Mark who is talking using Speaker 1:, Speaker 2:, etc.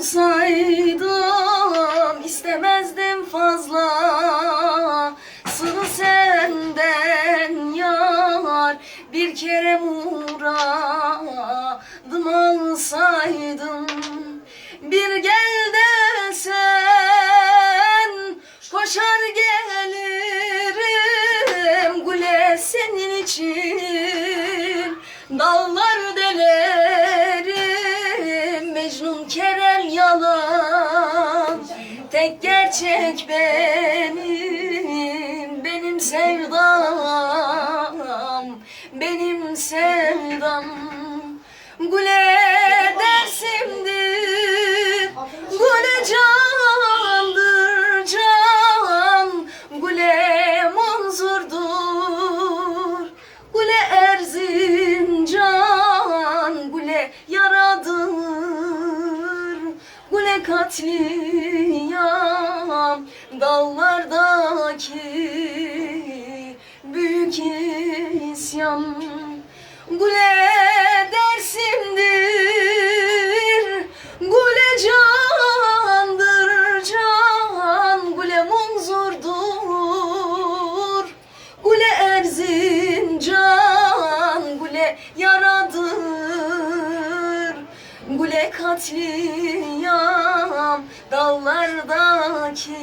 Speaker 1: olsaydım istemezdim fazla. Sını senden yar bir kere uğradım alsaydım. Bir gel desen koşar gelirim Güle senin için. Dallar deler Kerem yalan. Tek gerçek benim Benim sevdam Benim sevdam. Gule katliam Dağlardaki büyük isyan. Gule dersimdir Gule candır can Gule munzurdur Gule Erzincan Gule yaradır Gule katliam Dağlardaki